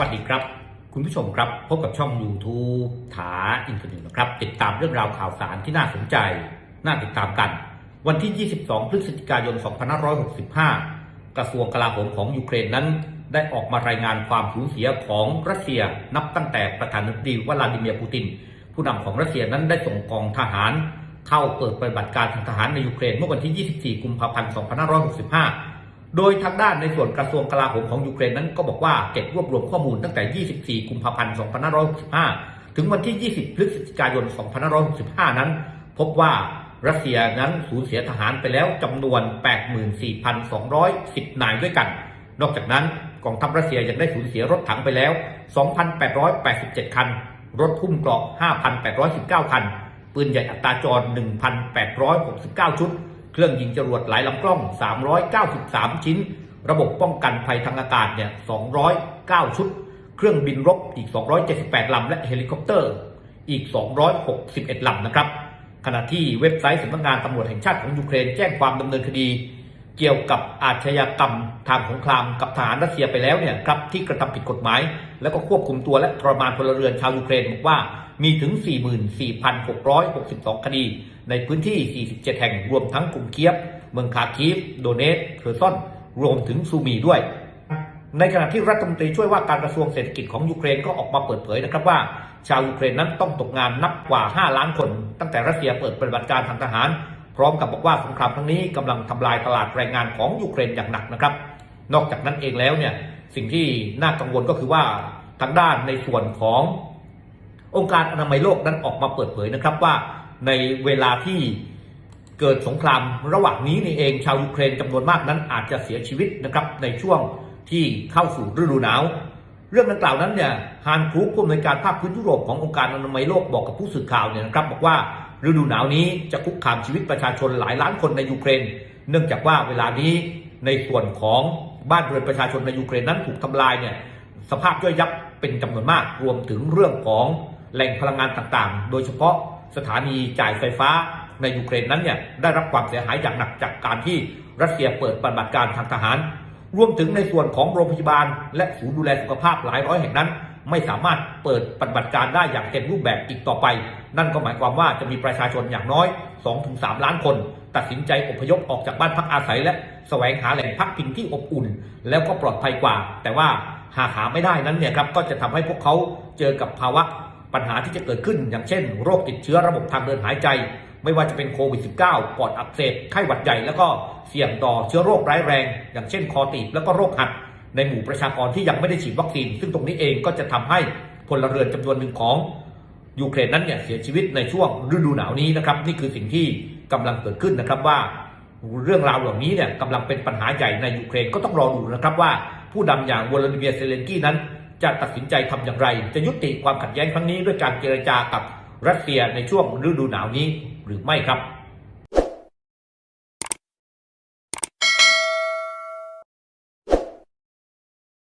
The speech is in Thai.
วัสดีคุณผู้ชมครับ พบกับช่อง YouTube ถาอินเทอร์เน็ตนะครับ ติดตามเรื่องราวข่าวสารที่น่าสนใจ น่าติดตามกัน วันที่ 22 พฤศจิกายน 2565 กระทรวงกลาโหมของยูเครนนั้น ได้ออกมารายงานความสูญเสียของรัสเซียนับตั้งแต่ประธานาธิบดีวลาดิเมียร์ปูติน ผู้นำของรัสเซียนั้นได้ส่งกองทหาร เข้าเปิดปฏิบัติการทางทหารในยูเครนเมื่อวันที่ 24 กุมภาพันธ์ 2565 โดยทางด้านในส่วนกระทรวงกลาโหมของยูเครนนั้นก็บอกว่าเก็บรวบรวมข้อมูลตั้งแต่ 24 กุมภาพันธ์ 2565 ถึงวันที่ 20 พฤศจิกายน 2565 นั้น พบว่ารัสเซียนั้นสูญเสียทหารไปแล้วจำนวน 84,210 นายด้วยกัน นอกจากนั้นกองทัพรัสเซียยังได้สูญเสียรถถังไปแล้ว 2,887 คัน รถพุ่มเกราะ 5,819 คัน ปืนใหญ่อัตราจร 1,869 ชุด เครื่องยิงจรวดหลายลำกล้อง 393 ชิ้น ระบบป้องกันภัยทางอากาศเนี่ย 209 ชุด เครื่องบินรบอีก 278 ลำ และเฮลิคอปเตอร์อีก 261 ลำนะครับ ขณะที่เว็บไซต์สำนักงานตำรวจแห่งชาติของยูเครนแจ้งความดำเนินคดี เกี่ยวกับอาชญากรรมทางสงครามกับทหารรัสเซียไปแล้วเนี่ยครับที่กระทำผิดกฎหมาย แล้วก็ควบคุมตัวและทรมานพลเรือนชาวยูเครนบอกว่ามีถึง 44,662 คดี ในพื้นที่ 47 แห่งรวมทั้งกรุงเคียบ เมืองคาคีฟ โดเนตเคอร์ซอน รวมถึงซูมีด้วย ในขณะที่รัฐมนตรีช่วยว่าการกระทรวงเศรษฐกิจของยูเครนก็ออกมาเปิดเผยนะครับว่า ชาวยูเครนนั้นต้องตกงานนับกว่า 5 ล้านคน ตั้งแต่รัสเซียเปิดปฏิบัติการทางทหาร พร้อมกับบอกว่าสงครามครั้งนี้กำลังทำลายตลาดแรงงานของยูเครนอย่างหนักนะครับ นอกจากนั้นเองแล้วเนี่ยสิ่งที่น่ากังวลก็คือว่าทางด้านในส่วนขององค์การอนามัยโลกนั้นออกมาเปิดเผยนะครับว่าในเวลาที่เกิดสงครามระหว่างนี้นี่เองชาวยูเครนจำนวนมากนั้นอาจจะเสียชีวิตนะครับในช่วงที่เข้าสู่ฤดูหนาว เรื่องดังกล่าวนั้นเนี่ยฮานครูผู้อำนวยการภาคพื้นยุโรปขององค์การอนามัยโลกบอกกับผู้สื่อข่าวเนี่ยนะครับบอกว่า ฤดูหนาวนี้จะคุกคามชีวิตประชาชนหลายล้านคนในยูเครน เนื่องจากว่าเวลานี้ในส่วนของบ้านเรือนประชาชนในยูเครนนั้นถูกทำลายเนี่ยสภาพย่อยยับเป็นจำนวนมากรวมถึงเรื่องของแหล่งพลังงานต่างๆ โดยเฉพาะสถานีจ่ายไฟฟ้าในยูเครนนั้นเนี่ยได้รับความเสียหายอย่างหนักจากการที่รัสเซียเปิดปฏิบัติการทางทหาร รวมถึงในส่วนของโรงพยาบาล และศูนย์ดูแลสุขภาพหลายร้อยแห่งนั้น ไม่สามารถเปิดปฏิบัติการได้อย่างเต็มรูปแบบอีกต่อไป นั่นก็หมายความว่าจะมีประชาชนอย่างน้อย 2-3 ล้านคน ตัดสินใจอพยพออกจากบ้านพักอาศัย และแสวงหาแหล่งพักพิงที่อบอุ่น แล้วก็ปลอดภัยกว่า แต่ว่าหากหาไม่ได้นั้นเนี่ยครับก็จะทำให้พวกเขาเจอกับภาวะปัญหาที่จะเกิดขึ้น อย่างเช่น โรคติดเชื้อระบบทางเดินหายใจ ไม่ว่าจะเป็นโควิด -19 ปอดอักเสบไข้หวัดใหญ่แล้วก็เสี่ยงต่อเชื้อโรคร้ายแรง อย่างเช่นคอตีบแล้วก็โรคหัด ในหมู่ประชากรที่ยังไม่ได้ฉีดวัคซีน ซึ่งตรงนี้เองก็จะทำให้พลเรือนจำนวนหนึ่งของยูเครนนั้นเนี่ยเสียชีวิตในช่วงฤดูหนาวนี้นะครับนี่คือสิ่งที่กำลังเกิดขึ้นนะครับว่าเรื่องราวเหล่านี้เนี่ยกำลังเป็นปัญหาใหญ่ในยูเครนก็ต้องรอดูนะครับว่าผู้นำอย่างวลาดิเมียร์เซเลนกี้นั้น จะตัดสินใจทำอย่างไร จะยุติความขัดแย้งครั้งนี้ด้วยการเจรจากับรัสเซียในช่วงฤดูหนาวนี้หรือไม่ครับ